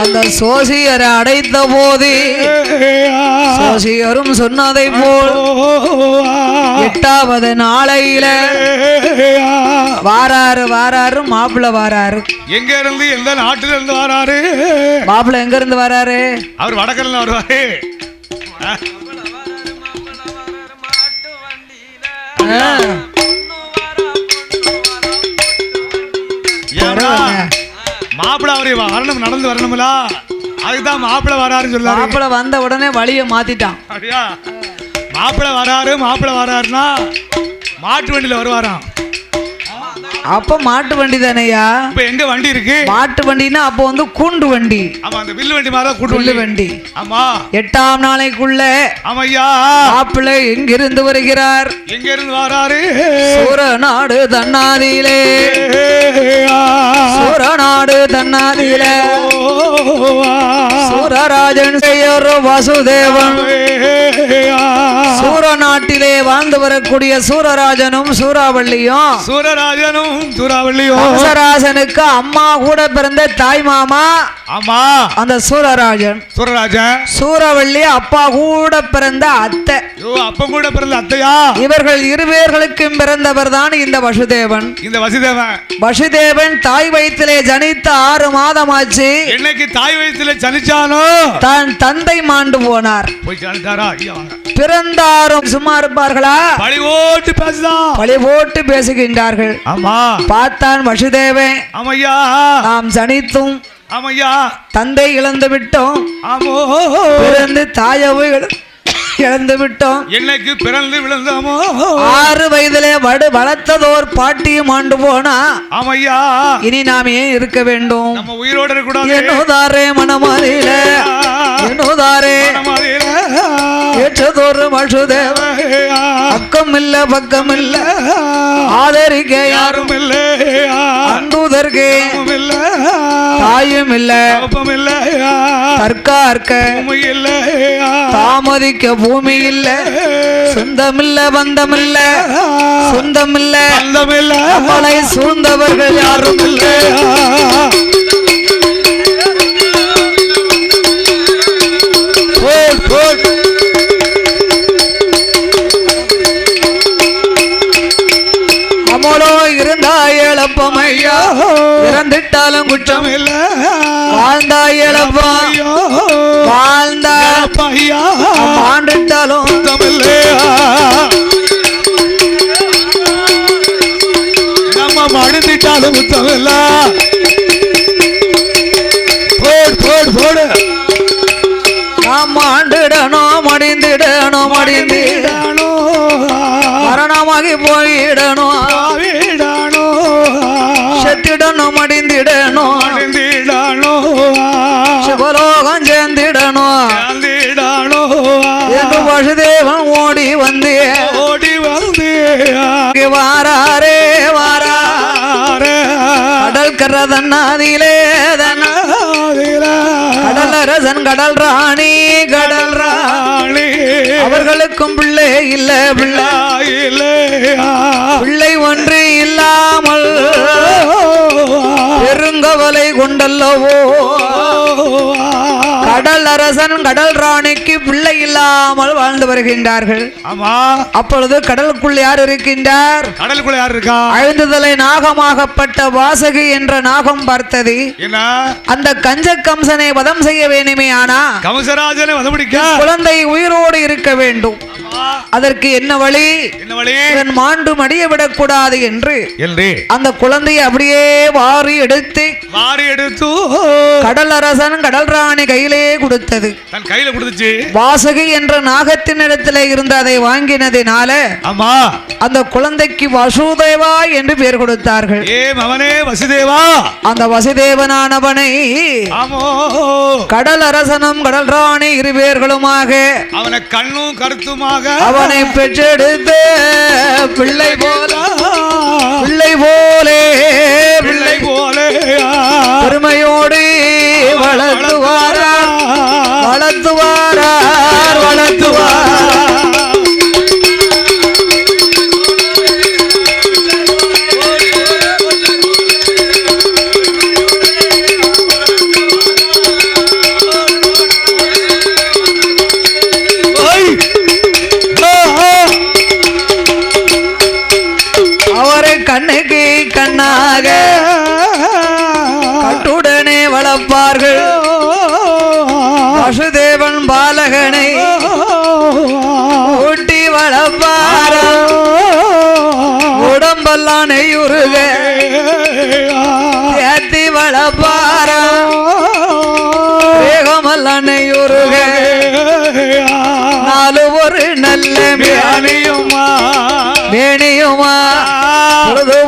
அந்த சோசியரை அடைத்த போது சோசியரும் சொன்னதை போல் எட்டாவது நாளையில வாராரு வாராரு மாப்பிள்ளை வாராரு. எங்க இருந்து எந்த நாட்டுல இருந்து வராரு? மாப்பிள்ளை எங்க இருந்து வராரு? அவர் வடக்கல்ல வருவாரு. ஆ, மாப்பிள்ள அவரை வரணும் நடந்து வரணும்ல? அதுக்குதான் மாப்பிள்ள வராருன்னு சொல்லாரு மாப்பிள்ளை வந்த உடனே வழியை மாத்திட்டான். அப்படியா? மாப்பிள்ள வராரு மாப்பிள்ள வராருன்னா மாட்டு வண்டியில வருவாராம். அப்ப மாட்டு வண்டி தானேயா? இப்ப எங்க வண்டி இருக்கு? மாட்டு வண்டின்னா அப்போ வந்து கூண்டு வண்டி. ஆமா அந்த வில்லு வண்டி மாதிரி கூட்டு புல்லு வண்டி. ஆமா. எட்டாம் நாளைக்குள்ள ஆமையா. மாப்பிள்ளை எங்கிருந்து வருகிறார்? எங்க இருந்து வராரு சூர நாடு தன்னாதியிலே. சூர நாடு தன்னாதியிலே சூரராஜன் செய்யர் வாசுதேவன். சூர நாட்டிலே வாழ்ந்து வரக்கூடிய சூரராஜனும் சூறாவள்ளியும். சூரராஜனும் சூறாவளியும் கம்சராசனுக்கு அம்மா கூட பிறந்த தாய் மாமா ஆமா. அந்த சூரராஜன். சூரராஜன். சூரவள்ளி அப்பா கூட பிறந்த அத்தை. அப்ப கூட பிறந்த அத்தையா? இவர்கள் இருவேர்களுக்கும் பிறந்தவர் தான் இந்த வசுதேவன். இந்த வசுதேவன். வசுதேவன் தாய் வயிற்றிலே ஜனித்த ஆறு மாதமாச்சு. என்னைக்கு தாய் வயசுல சலிச்சானோ தான் தந்தை மாண்டு போனார். போய். பிறந்தாரும் சும்மா இருப்பார்களா? பழி ஓட்டு பேசுதான். பழி போட்டு பேசுகின்றார்கள். ஆமா. பார்த்தான் வசுதேவன். ஆமையா. நாம் ஜனித்தும் ஆமையா. தந்தை இழந்து விட்டோம். ஆமோ. பிறந்து தாயவு இழ- இழந்து விட்டோம். என்னைக்கு பிறந்து விழுந்தாமோ. ஆறு வயதிலே வடு வளர்த்ததோர் பாட்டியும் ஆண்டு போனா. ஆமையா. இனி நாம் ஏன் இருக்க வேண்டும்? நம்ம உயிரோட இருக்கக்கூடாது. என்னோதாரே மனமாதியில என்னோதாரே. ஏற்றதோறு வசுதேவ. அக்கம் இல்ல பக்கம் இல்ல ஆதரிக்க யாரும் இல்லையா அன்புதற்கு இல்ல தாயும் இல்ல இல்லையா தற்கார்க்க இல்லையா தாமதிக்க பூமி இல்ல சொந்தமில்ல பந்தமில்ல சொந்தமில்ல. அந்தம் இல்ல நம்மளை சூழ்ந்தவர்கள் யாரும் இல்லை இழப்பமையா இறந்துட்டாலும் குற்றம் இல்ல. வாழ்ந்தா இழப்பம் ஐயோ வாழ்ந்தா ஐயா ஆண்டுட்டாலும் அந்தம் இல்லையா நம்ம மழுந்திட்டாலும் குத்தம் இல்ல. போடு போடு போடு. நாம் ஆண்டிடணும் மடிந்திடணும் மடிந்து வீடானோ மரணமாகி போயிடணும். செத்திடணும் மடிந்திடணும் மழுந்திடானோ சிவலோகம் சேர்ந்திடணும். வீடானோ என்று வசுதேவன் ஓடி வந்து ஓடி வந்து வாராரே வாரா. கடல் கரதன்னாதிலே தன்ன கடல் அரசன் கடல் ராணி கடல் ராணி. அவர்களுக்கும் பிள்ளை இல்ல பிள்ளை. பிள்ளை ஒன்று இல்லாமல் பெருங்கவலை கொண்டல்லவோ? கடல் அரசன் கடல் ராணிக்கு பிள்ளை இல்லாமல் வாழ்ந்து வருகின்றார்கள். ஆமா. அப்பொழுது கடலுக்குள் யார் இருக்கின்றார்? கடலுக்குள்ள யார் இருக்கா? அழுந்துதலை நாகமாகப்பட்ட வாசகி என்ற நாகம் பார்த்தது. அந்த கஞ்ச கம்சனை வதம் செய்ய வேண்டுமே ஆனா கமசராஜனை வந்து பிடிக்க? குழந்தை உயிரோடு இருக்க வேண்டும். அதற்கு என்ன வழி? என்ன வழி? மாண்டு மடிய விடக்கூடாது என்று. என்று. அந்த குழந்தையை அப்படியே வாரி எடுத்து வாரி எடுத்து கடல் அரசன் கடல் ராணி கையிலே கொடுத்தது. தன் கையில கொடுத்துச்சு. வாசகி என்ற நாகத்தின் இடத்துல இருந்து அதை வாங்கினதினால ஆமா. அந்த குழந்தைக்கு வசுதேவா என்று பெயர் கொடுத்தார்கள். ஏ மவனே வசுதேவா. அந்த வசுதேவனானவனை கடல் அரசனும் கடல் ராணி இருவேர்களுமாக அவனை கண்ணும் கருத்துமாக அவனை பெற்றெடுத்த பிள்ளை போல பிள்ளை போலே பிள்ளை போலே. பெருமையோடு வளர்த்துவாரார் வளர்த்துவாரார் வளர்த்துவார் அவரை கண்ணுக்கு கண்ணாக கட்டுடனே வளர்ப்பார்கள். வாசுதேவன் பாலகனை ஊட்டி வளப்பார உடம்பெல்லாம் நெய்யுருக ஏத்தி வளர்ப்பாரா? வேகமெல்லாம் நெய்யுருக நாலு ஒரு நல்ல மேனியுமா? மேனியுமா? ஒரு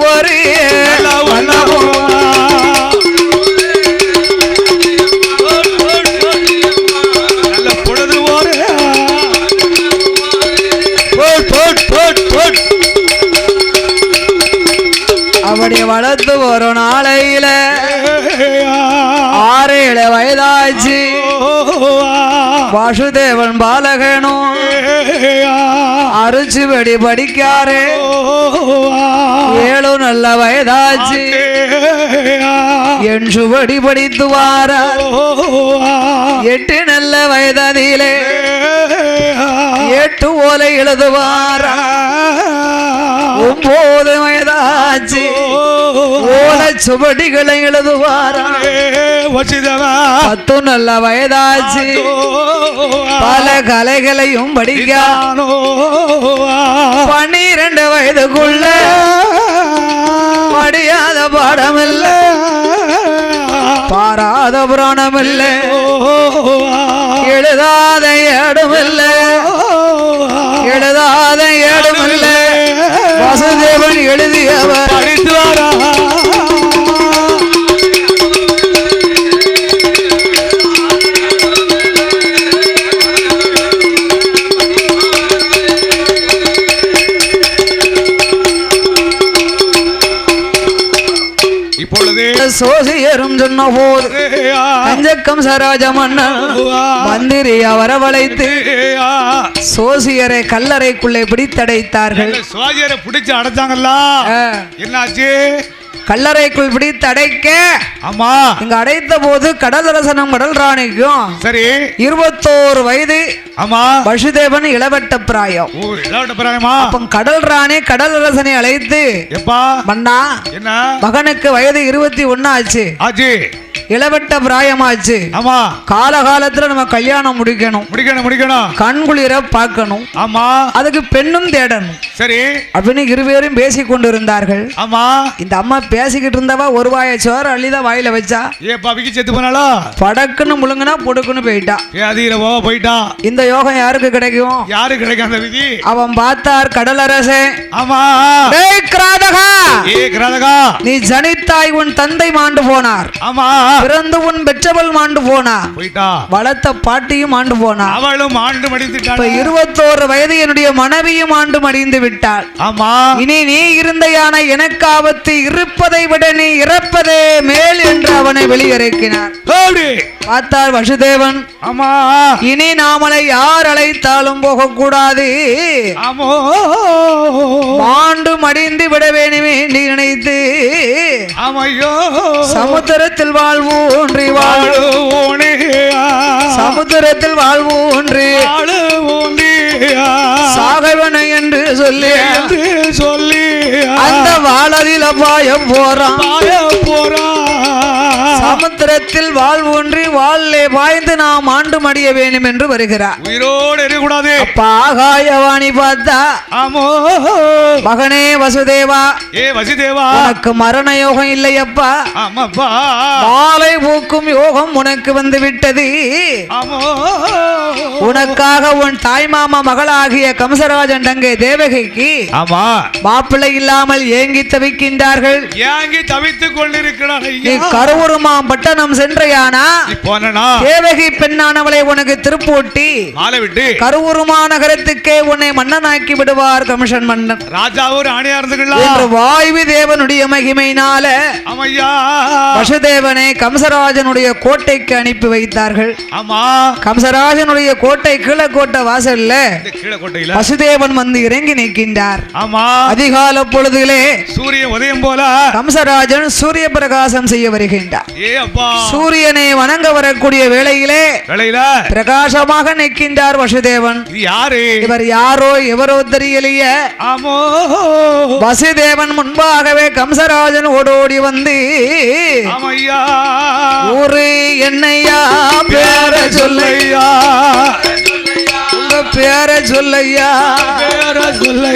அப்படி வளர்த்து ஒரு நாளையில ஆறு ஏழு வயதாச்சு. வாசுதேவன் பாலகனும் அரிச்சுபடி படிக்காரு. ஏழு நல்ல வயதாச்சு. என் சுபடி படித்து வார எட்டு நல்ல வயதிலே எட்டு ஓலை எழுதுவாரா? ஒன்பது வயதாச்சு. ஓலை சுவடிகளை எழுதுவாரா? வசிதவா பத்து நல்ல வயதாச்சு. பல கலைகளையும் படிக்கானோ பன்னிரண்டு வயதுக்குள்ள படியாத பாடம் பாடமில்ல. பாராத புராணம் இல்லை எழுதாத ஏடுமில்ல. எழுதாத மணி போது கஞ்சக்கம் சராஜ மன்னன் மந்திரியா வரவழைத்து சோசியரை கல்லறைக்குள்ளே பிடித்தடைத்தார்கள். சுவாஜியரை பிடிச்சு அடைச்சாங்கல்ல என்னாச்சு? கல்லறைக்குள் பிடித்தடைக்க ஆமா. இங்க அடைத்த போது கடலரசனும் கடல் ராணிக்கும் சரி. இருபத்தோரு வயது ஆமா. வசுதேவன் இளவட்ட பிராயம். அப்ப கடல் ராணி கடலரசனை அழைத்து எப்பா? மன்னா என்ன? மகனுக்கு வயது இருபத்தி ஒன்னு ஆச்சு. ஆச்சு. இளவட்ட பிராயமாச்சு. ஆமா. காலகாலத்துல நம்ம கல்யாணம் முடிக்கணும். முடிக்கணும் முடிக்கணும். கண்குளிர பார்க்கணும். ஆமா. அதுக்கு பெண்ணும் தேடணும். சரி. அப்படின்னு இருவேரும் பேசிக் கொண்டிருந்தார்கள் ஆமா. இந்த அம்மா பேசிக்கிட்டு இருந்தவா ஒரு வாயை சோறு அள்ளிதான் வாயில வச்சா. ஏப்பா விக்கி செத்து போனாலா படக்குன்னு முழுங்குனா பொடுக்குன்னு போயிட்டா. வியாதியில போக போயிட்டா? இந்த யோகம் யாருக்கு கிடைக்கும்? யாரு கிடைக்கும் அந்த விதி? அவன் பார்த்தார் கடலரசன் ஆமா. டேய் கிராதகா! ஏ கிராதகா! நீ ஜனித்தாய் உன் தந்தை மாண்டு போனார். ஆமா. பிறந்து உன் பெற்றவள் மாண்டு போனா. போயிட்டா. வளர்த்த பாட்டியும் ஆண்டு போனா. அவளும் ஆண்டு இப்ப மடிந்துட்டாள் இருபத்தோரு வயது என்னுடைய மனைவியும் ஆண்டு மடிந்து விட்டாள். ஆமா. இனி நீ இருந்த யானை எனக்கு ஆபத்து இருப்பதை விட நீ இறப்பதே மேல் என்று அவனை வெளியிறக்கினார். பார்த்தார் வசுதேவன் ஆமா. இனி நாமளை யார் அழைத்தாலும் போகக்கூடாது. ஆமோ. மாண்டு மடிந்து விட வேணுமே நீ நினைத்து. சமுத்திரத்தில் வாழ்வு ஒன்றி வாழ். வாழுவோனே சமுத்திரத்தில் வாழ்வு ஒன்று வாழுவோனே சாகவன என்று சொல்லி என்று சொல்லி அந்த வாழதில் அபாயம் போறான். பாய போறா சமுத்திரத்தில் வாழ்வு ஒன்றி வாழே பாய்ந்து நாம் ஆண்டு மடிய வேண்டும் என்று வருகிறார். உயிரோடு இருக்கக்கூடாது. அப்ப ஆகாயவாணி பார்த்தா ஆமோ. மகனே வசுதேவா ஏ வசிதேவா. உனக்கு மரண யோகம் இல்லையப்பா. ஆமாப்பா. மாலை பூக்கும் யோகம் உனக்கு வந்து விட்டது. ஆமோ. உனக்காக உன் தாய்மாமா மகளாகிய கம்சராஜன் தங்கை தேவகைக்கு ஆமா. மாப்பிள்ளை இல்லாமல் ஏங்கி தவிக்கின்றார்கள். ஏங்கி தவித்துக் ஐயா. கருவுருமாம் பட்டணம் சென்றையானா? தேவகி பெண்ணானவளை உனக்கு திருப்பூட்டி. கருவுருமா நகரத்துக்கே உன்னை மன்னனாக்கி விடுவார் கமிஷன் மன்னன் ராஜா ஒரு ஆணையா இருந்துக்கலாம் வாய்வி தேவனுடைய மகிமையினால வசுதேவனை கம்சராஜனுடைய கோட்டைக்கு அனுப்பி வைத்தார்கள். ஆமா. கம்சராஜனுடைய கோட்டை கீழக்கோட்டை வாசல்ல வசுதேவன் வந்து இறங்கி நிற்கின்றார். ஆமா. அதிகால பொழுதிலே சூரியன் உதயம் போல. கம்சராஜன் சூரிய பிரகாசம் செய்ய வருகின்றார். ஏ அப்பா சூரியனை வணங்க வரக்கூடிய வேளையிலே பிரகாசமாக நிற்கின்றார் வசுதேவன். யாரு? இவர் யாரோ எவரோ தெரியலையே. ஆமோ. வசுதேவன் முன்பாகவே கம்சராஜன் ஓடோடி வந்து ஊரு என்னையா பேர சொல்லையா? பேர சொல்லையா. பேர சொல்லையா?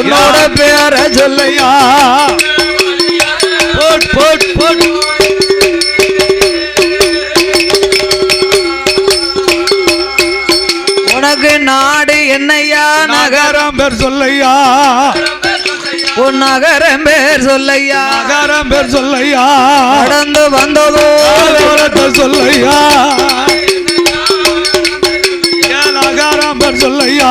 உன்னோட பேர சொல்லையா? போட் போட் போட். உனக்கு நாடு என்னையா? நகர் நகரம் பேர் சொல்லையா? உன் நகரம் பேர் சொல்லையா? நகரம் பேர் சொல்லையா? கடந்து வந்ததோ? சொல்லையா? நகரம் பேர் சொல்லையா?